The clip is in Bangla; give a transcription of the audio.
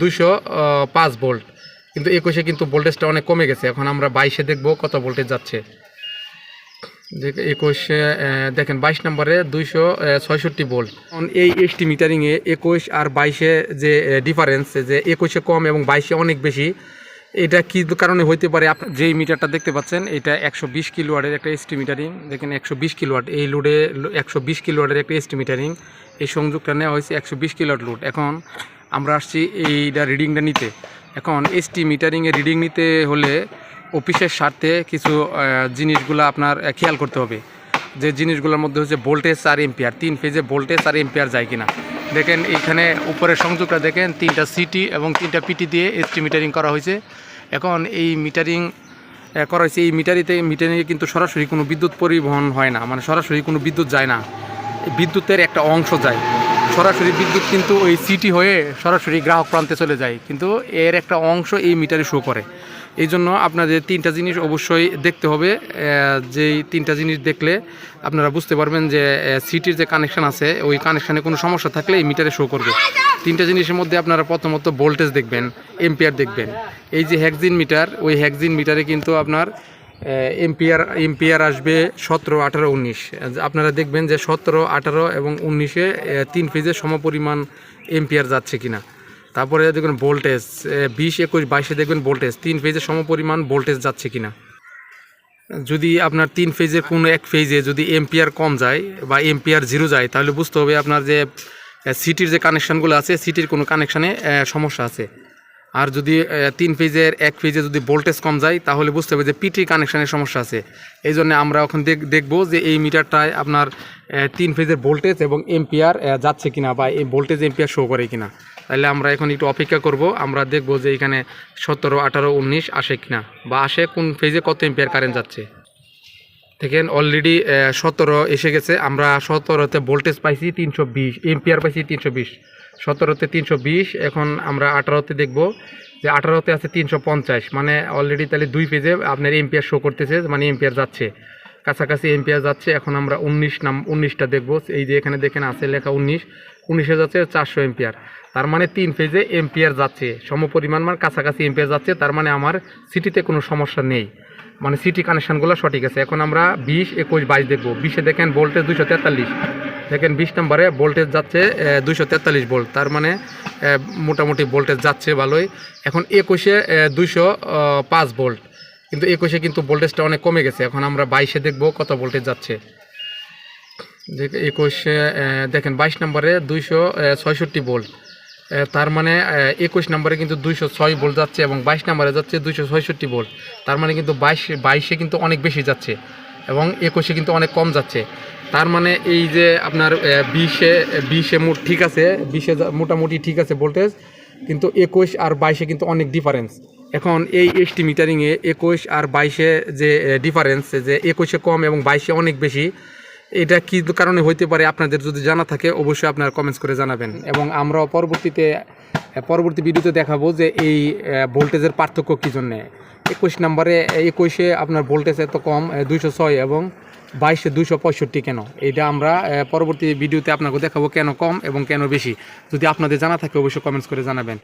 দুইশো পাঁচ ভোল্ট। কিন্তু একুশে কিন্তু ভোল্টেজটা অনেক কমে গেছে। এখন আমরা বাইশে দেখব কত ভোল্টেজ যাচ্ছে। একুশে দেখেন, বাইশ নম্বরে দুইশো ছয়ষট্টি ভোল্ট। এই এসটি মিটারিংয়ে একুশ আর বাইশে যে ডিফারেন্স যে একুশে কম এবং বাইশে অনেক বেশি, এটা কি কারণে হইতে পারে? আপ যেই মিটারটা দেখতে পাচ্ছেন, এটা একশো বিশ কিলোয়াটের একটা এসটি মিটারিং দেখেন, একশো বিশ কিলোয়াট এই লোডে একশো বিশ কিলোয়াটের একটা এসটি মিটারিং এই সংযোগটা নেওয়া হয়েছে একশো বিশ কিলোয়াট লোড এখন আমরা আসছি এইটা রিডিংটা নিতে। এখন এসটি মিটারিংয়ে রিডিং নিতে হলে অফিসের স্বার্থে কিছু জিনিসগুলো আপনার খেয়াল করতে হবে। যে জিনিসগুলোর মধ্যে হচ্ছে ভোল্টেজ আর এম্পিয়ার তিন ফেজে ভোল্টেজ আর এম্পিয়ার যায় কিনা। দেখেন এখানে উপরের সংযোগটা দেখেন, তিনটা সিটি এবং তিনটা পিটি দিয়ে এসটি মিটারিং করা হয়েছে। এখন এই মিটারিং করা হয়েছে, এই মিটারিতে মিটারিংয়ে কিন্তু সরাসরি কোনো বিদ্যুৎ পরিবহন হয় না। মানে সরাসরি কোনো বিদ্যুৎ যায় না। বিদ্যুতের একটা অংশ যায়। সরাসরি বিদ্যুৎ কিন্তু ওই সিটি হয়ে সরাসরি গ্রাহক প্রান্তে চলে যায়। কিন্তু এর একটা অংশ এই মিটারে শো করে। এই জন্য আপনাদের তিনটা জিনিস অবশ্যই দেখতে হবে। যেই তিনটা জিনিস দেখলে আপনারা বুঝতে পারবেন যে সিটির যে কানেকশন আছে, ওই কানেকশানে কোনো সমস্যা থাকলে এই মিটারে শো করবে। তিনটা জিনিসের মধ্যে আপনারা প্রথমত ভোল্টেজ দেখবেন এম্পিয়ার দেখবেন। এই যে হ্যাকজিন মিটার ওই হ্যাকজিন মিটারে কিন্তু আপনার এম্পিয়ার এম্পিয়ার আসবে সতেরো, আঠারো, উনিশ। আপনারা দেখবেন যে সতেরো, আঠারো এবং উনিশে তিন ফেজে সমপরিমাণ এম্পিয়ার যাচ্ছে কিনা। তারপরে দেখবেন ভোল্টেজ বিশ, একুশ, বাইশে দেখবেন ভোল্টেজ, তিন ফেজে সমপরিমাণ ভোল্টেজ যাচ্ছে কিনা। যদি আপনার তিন ফেজে কোনো এক ফেজে যদি এম্পিয়ার কম যায় বা এম্পিয়ার জিরো যায়, তাহলে বুঝতে হবে আপনার যে সিটির যে কানেকশানগুলো আছে, সিটির কোনো কানেকশানে সমস্যা আছে। আর যদি তিন ফেজের এক ফেজে যদি ভোল্টেজ কম যায়, তাহলে বুঝতে হবে যে পিটি কানেকশানের সমস্যা আছে। এই জন্য আমরা এখন দেখ, দেখব যে এই মিটারটায় আপনার তিন ফেজের ভোল্টেজ এবং এম্পিয়ার যাচ্ছে কিনা বা এই ভোল্টেজ এম্পিয়ার শো করে কিনা। তাহলে আমরা এখন একটু অপেক্ষা করব, আমরা দেখব যে এখানে সতেরো, আঠারো, উনিশ আসে কিনা বা আসে কোন ফেজে কত এম্পিয়ার কারেন্ট যাচ্ছে। দেখেন অলরেডি সতেরো এসে গেছে, আমরা সতেরোতে ভোল্টেজ পাইছি তিনশো বিশ এম্পিয়ার পাইছি তিনশো বিশ। সতেরোতে তিনশো বিশ, এখন আমরা আঠারোতে দেখব যে আঠারোতে আছে তিনশো পঞ্চাশ মানে অলরেডি তাহলে দুই পেজে আপনার এম্পিয়ার শো করতেছে মানে এম্পিয়ার যাচ্ছে। কাছাকাছি এম্পিয়ার যাচ্ছে, এখন আমরা উনিশ নাম, উনিশটা দেখব। এই যে এখানে দেখেন আছে লেখা উনিশ, উনিশে যাচ্ছে চারশো এম্পিয়ার তার মানে তিন ফেজে এম্পিয়ার যাচ্ছে। সমপরিমাণ মানে কাছাকাছি এম্পিয়ার যাচ্ছে, তার মানে আমার সিটিতে কোনো সমস্যা নেই। মানে সিটি কানেকশানগুলো সঠিক আছে। এখন আমরা বিশ, একুশ, বাইশ দেখব। বিশে দেখেন ভোল্টেজ দুশো তেতাল্লিশ। দেখেন বিশ নম্বরে ভোল্টেজ যাচ্ছে দুশো তেতাল্লিশ ভোল্ট তার মানে মোটামুটি ভোল্টেজ যাচ্ছে ভালোই। এখন একুশে দুশো পাঁচ ভোল্ট কিন্তু একুশে কিন্তু ভোল্টেজটা অনেক কমে গেছে। এখন আমরা বাইশে দেখব কত ভোল্টেজ যাচ্ছে। একুশে দেখেন বাইশ নম্বরে দুইশো ছয়ষট্টি ভোল্ট তার মানে একুশ নম্বরে কিন্তু দুইশো ছয় ভোল্ট যাচ্ছে এবং বাইশ নম্বরে যাচ্ছে দুইশো ছয়ষট্টি ভোল্ট তার মানে কিন্তু বাইশ, বাইশে কিন্তু অনেক বেশি যাচ্ছে এবং একুশে কিন্তু অনেক কম যাচ্ছে। তার মানে এই যে আপনার বিশে বিশে মোট ঠিক আছে, বিশে মোটামুটি ঠিক আছে ভোল্টেজ কিন্তু একুশ আর বাইশে কিন্তু অনেক ডিফারেন্স এখন এই এসটি মিটারিংয়ে একুশ আর বাইশে যে ডিফারেন্স যে একুশে কম এবং বাইশে অনেক বেশি, এটা কি কারণে হইতে পারে আপনাদের যদি জানা থাকে, অবশ্যই আপনারা কমেন্টস করে জানাবেন। এবং আমরা পরবর্তীতে পরবর্তী ভিডিওতে দেখাবো যে এই ভোল্টেজের পার্থক্য কী জন্যে। একুশ নম্বরে একুশে আপনার ভোল্টেজ এত কম দুইশো ছয় এবং বাইশে দুশো পঁয়ষট্টি কেন? এটা আমরা পরবর্তী ভিডিওতে আপনাকে দেখাবো কেন কম এবং কেন বেশি। যদি আপনাদের জানা থাকে, অবশ্যই কমেন্টস করে জানাবেন।